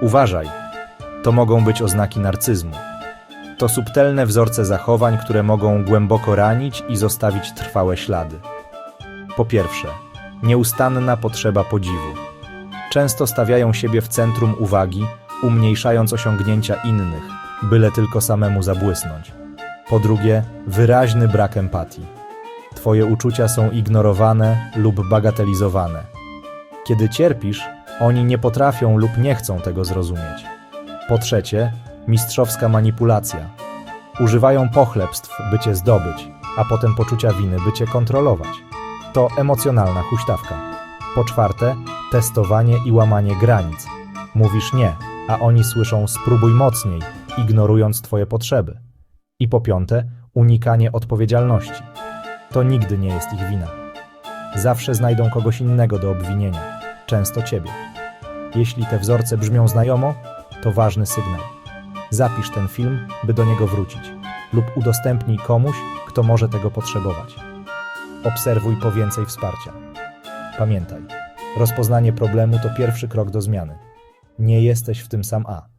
Uważaj, to mogą być oznaki narcyzmu. To subtelne wzorce zachowań, które mogą głęboko ranić i zostawić trwałe ślady. Po pierwsze, nieustanna potrzeba podziwu. Często stawiają siebie w centrum uwagi, umniejszając osiągnięcia innych, byle tylko samemu zabłysnąć. Po drugie, wyraźny brak empatii. Twoje uczucia są ignorowane lub bagatelizowane. Kiedy cierpisz, oni nie potrafią lub nie chcą tego zrozumieć. Po trzecie, mistrzowska manipulacja. Używają pochlebstw, by cię zdobyć, a potem poczucia winy, by cię kontrolować. To emocjonalna huśtawka. Po czwarte, testowanie i łamanie granic. Mówisz nie, a oni słyszą spróbuj mocniej, ignorując twoje potrzeby. I po piąte, unikanie odpowiedzialności. To nigdy nie jest ich wina. Zawsze znajdą kogoś innego do obwinienia, często ciebie. Jeśli te wzorce brzmią znajomo, to ważny sygnał. Zapisz ten film, by do niego wrócić, lub udostępnij komuś, kto może tego potrzebować. Obserwuj po więcej wsparcia. Pamiętaj, rozpoznanie problemu to pierwszy krok do zmiany. Nie jesteś w tym sam A.